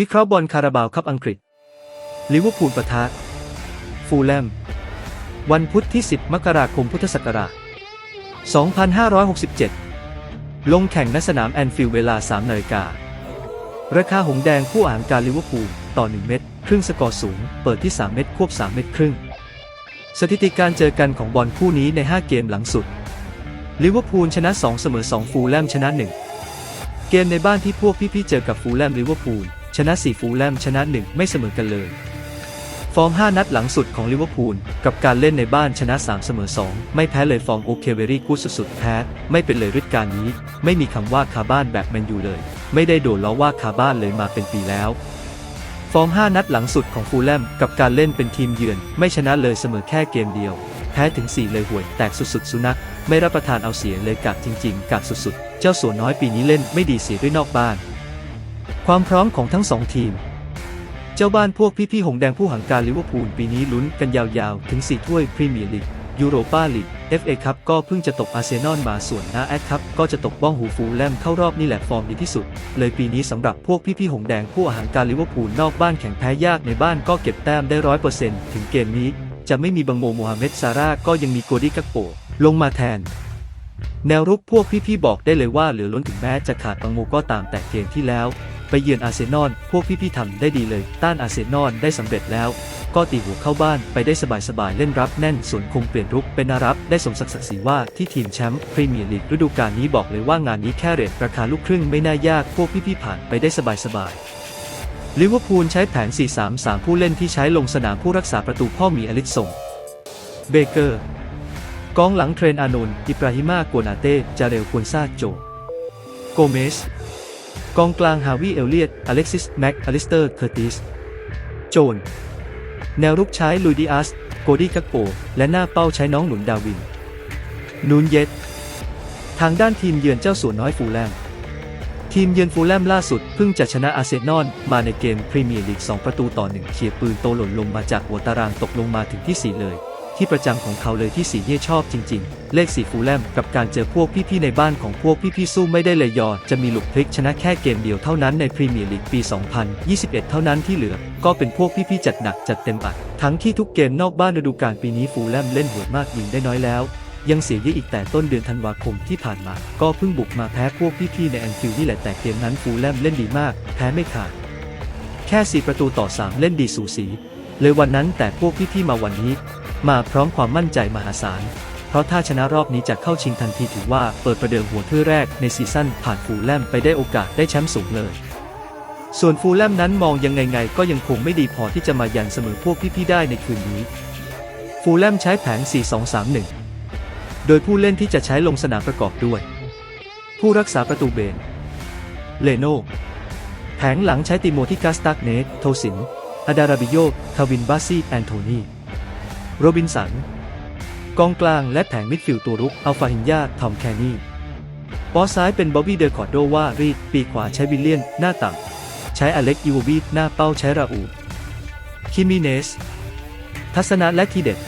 วิเคราะห์บอลคาราบาวครับอังกฤษ ลิเวอร์พูลปะทะ ฟูลแลม วันพุธที่ 10 มกราคมพุทธศักราช 2567 ลงแข่งณสนามแอนฟิลด์เวลา 3 นาฬิกา ราคาหงแดงผู้อ่านการลิเวอร์พูลต่อ 1 เม็ดครึ่งสกอร์สูง เปิดที่ 3 เม็ดควบ 3 เม็ดครึ่ง สถิติการเจอกันของบอลคู่นี้ใน 5 เกมหลังสุด ลิเวอร์พูลชนะ 2 เสมอ 2 ฟูลแลมชนะ 1 เกมในบ้านที่พวกพี่ๆเจอกับฟูลแลมลิเวอร์พูล ชนะ4ฟูลแลมชนะ 1 ไม่เสมอกันเลย ฟอร์ม 5 นัดหลังสุดของลิเวอร์พูลกับการเล่นในบ้านชนะ 3 เสมอ 2 ไม่แพ้เลยฟอร์มโอเคเวรี่กูดสุดๆแพ้ ไม่เป็นเลยฤทธิ์การนี้ ไม่มีคำว่าคาบ้านแบบแมนยูเลย ไม่ได้โดนล้อว่าคาบ้านเลยมาเป็นปีแล้วฟอร์ม 5 นัดหลังสุดของฟูลแลมกับการเล่นเป็นทีมเยือน ไม่ชนะเลยเสมอแค่เกมเดียว แพ้ถึง 4 เลยห่วยแตกสุดๆ สุนัข ไม่รับประทานเอาเสียเลยกัดจริง ๆกัดสุดๆ เจ้าสัวน้อยปีนี้เล่นไม่ดีเสียด้วยนอกบ้าน ความพร้อมของทั้งสองทีม เจ้าบ้านพวกพี่ๆหงแดงผู้หังการลิเวอร์พูลปีนี้ลุ้นกันยาวๆ ถึง 4 ถ้วยพรีเมียร์ลีกยูโรปาลีก FA คัพก็เพิ่งจะตกอาร์เซนอลมาส่วนนาแอดคัพก็จะตกบ้องหูฟูแลมเข้ารอบนี่แหละฟอร์มดีที่สุด เลยปีนี้สำหรับพวกพี่ๆหงแดงผู้อาหารการลิเวอร์พูลนอกบ้านแข่งแพ้ยากในบ้านก็เก็บแต้มได้ร้อยเปอร์เซ็นต์ถึงเกมนี้ จะไม่มีบังโมโมฮัมเหม็ดซาร่าก็ยังมีโกดี้กักโป ลงมาแทน แนวรุกพวกพี่ๆบอกได้เลยว่าเหลือล้นถึงแม้จะขาดบังโมก็ตามแต่เกมที่แล้ว ไปเยือนอาร์เซนอลพวกพี่ๆทำได้ดีเลย ต้านอาร์เซนอลได้สำเร็จแล้ว ก็ตีหัวเข้าบ้านไปได้สบายๆเล่นรับแน่นส่วนคงเปลี่ยนรุกเป็นนารับได้สมศักดิ์ศรีว่าที่ทีมแชมป์พรีเมียร์ลีกฤดูกาลนี้บอกเลยว่างานนี้แค่เรทราคาลูกครึ่งไม่น่ายากพวกพี่ๆผ่านไปได้สบายๆลิเวอร์พูลใช้แผน 4-3-3 ผู้เล่นที่ใช้ลงสนามผู้รักษาประตูพ่อมีอลิสส่ง เบเกอร์ กองหลังเทรนอานนท์อิบราฮิมากัวนาเต้ จาเรลควนซาโจ โกเมส กองกลางฮาวิเอลเลียตอเล็กซิส แม็กอลิสเตอร์ เคอร์ติส โจน แนวรุกใช้ลุยดิอัส โกดี้กักโป และหน้าเป้าใช้น้องหนุนดาวิน นูนเยตทางด้านทีมเยือนเจ้าสัวน้อยฟูลแลม ทีมเยือนฟูลแลมล่าสุดเพิ่งจะชนะอาเซนอลมาในเกมพรีเมียร์ลีก 2 ประตูต่อ1เขียปืนโตหล่นลงมาจากหัวตารางตกลงมาถึงที่ 4 เลย ที่ประจำของเขาเลยที่สีเนี่ยชอบจริง ๆ เลขสีฟูลแลมกับการเจอพวกพี่ๆในบ้านของพวกพี่ๆสู้ไม่ได้เลยยอ จะมีหลุกพลิกชนะแค่เกมเดียวเท่านั้นในพรีเมียร์ลีกปี 2021 เท่านั้นที่เหลือ ก็เป็นพวกพี่ๆจัดหนักจัดเต็มอัดทั้งที่ทุกเกมนอกบ้านฤดูกาลปีนี้ฟูลแลมเล่นโหดมากยิงได้น้อยแล้วยังเสียเยอะอีกแต่ต้นเดือนธันวาคมที่ผ่านมา ก็เพิ่งบุกมาแพ้พวกพี่ๆในแอนฟิลด์นี่แหละแต่เกมนั้นฟูลแลมเล่นดีมาก แพ้ไม่ขาด แค่ 4 ประตูต่อ 3 เล่นดีสูสี เลยวันนั้นแต่พวกพี่ๆมาวันนี้ มาพร้อมความมั่นใจมหาศาล เพราะถ้าชนะรอบนี้จะเข้าชิงทันทีถือว่าเปิดประเดิมหัวถ้วยแรกในซีซั่นผ่านฟูลแลมไปได้โอกาสได้แชมป์สูงเลย ส่วนฟูลแลมนั้นมองยังไงไงก็ยังคงไม่ดีพอที่จะมายันเสมอพวกพี่ๆได้ในคืนนี้ ฟูลแลมใช้แผน 4-2-3-1 โดยผู้เล่นที่จะใช้ลงสนามประกอบด้วย ผู้รักษาประตูเบน เลโนแผงหลังใช้ติโมธิกาสตักเนตโทสิน อดาราบิโย คาวินบาซีแอนโทนี โรบินสัน กองกลางและแผงมิดฟิลด์ตัวรุกอัลฟาฮินยาทอมแคนนี่ปอซ้ายเป็นบ๊อบบี้เดอคอร์โดวารีดปีกขวาใช้วิลเลียน หน้าต่ำใช้อเล็กอิวบีหน้าเป้าใช้ราอูคิมิเนส ทัศนะและทีเด็ด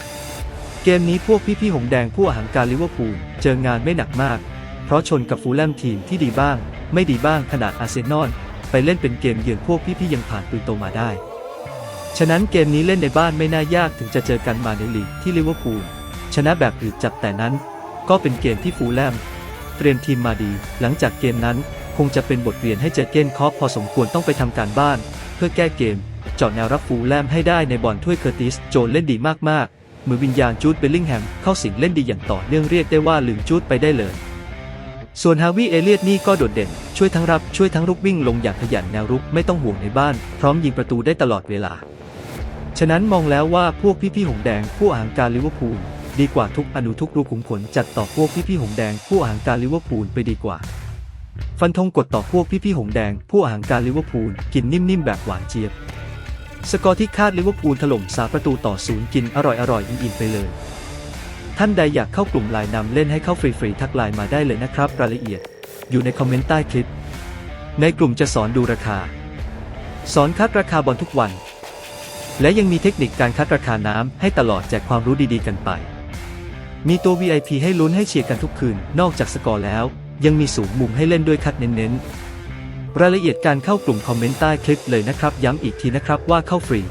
เกมนี้พวกพี่ๆหงแดงผู้อาหารการลิเวอร์พูลเจองานไม่หนักมาก เพราะชนกับฟูลแลมทีมที่ดีบ้าง ไม่ดีบ้างขนาดอาร์เซนอลไปเล่นเป็นเกมเยือนพวกพี่ๆยังผ่านปืนโตมาได้ ฉะนั้นเกมนี้เล่นในบ้านไม่น่ายากถึงจะเจอกันมาในลีกที่ลิเวอร์พูลชนะแบบอืดจับแต่นั้น ก็เป็นเกมที่ฟูลแลมเตรียมทีมมาดี หลังจากเกมนั้นคงจะเป็นบทเรียนให้เจอเกนคอปพอสมควรต้องไปทำการบ้าน เพื่อแก้เกมเจาะแนวรับฟูลแลมให้ได้ในบอลถ้วยเคอร์ติสโจนเล่นดีมากๆมือวิญญาณจูดเบลลิงแฮมเข้าสิงเล่นดีอย่างต่อเนื่องเรียกได้ว่าลืมจูดไปได้เลย ส่วนฮาวิเอเลียตนี่ก็โดดเด่น ช่วยทั้งรับช่วยทั้งรุกวิ่งลงอย่างขยันแนวรุกไม่ต้องห่วงในบ้าน พร้อมยิงประตูได้ตลอดเวลา ฉะนั้นมองแล้วว่าพวกพี่ๆหงแดงผู้อ่านการลิเวอร์พูลดีกว่าทุกอนุทุกรูขุมขนจัดต่อพวกพี่ๆหงแดงผู้อ่านการลิเวอร์พูลไปดีกว่า ฟันธงกดต่อพวกพี่ๆหงแดงผู้อ่านการลิเวอร์พูลกินนิ่มๆแบบหวานเจี๊ยบ สกอร์ที่คาดลิเวอร์พูลถล่มสาประตูต่อศูนย์กินอร่อยๆอิ่มๆไปเลย ท่านใดอยากเข้ากลุ่มไลน์นำเล่นให้เข้าฟรีๆทักไลน์มาได้เลยนะครับ รายละเอียด อยู่ในคอมเมนต์ใต้คลิป ในกลุ่มจะสอนดูราคา สอนคัดราคาบอลทุกวัน และยังมีเทคนิคการคัดราคาน้ำให้ตลอดแจกความรู้ดีๆกันไป มีตัว VIP ให้ลุ้นให้เชียร์กันทุกคืน นอกจากสกอร์แล้ว ยังมีสูงมุมให้เล่นด้วยคัดเน้นๆ รายละเอียดการเข้ากลุ่มคอมเมนต์ใต้คลิปเลยนะครับ ย้ำอีกทีนะครับว่าเข้าฟรี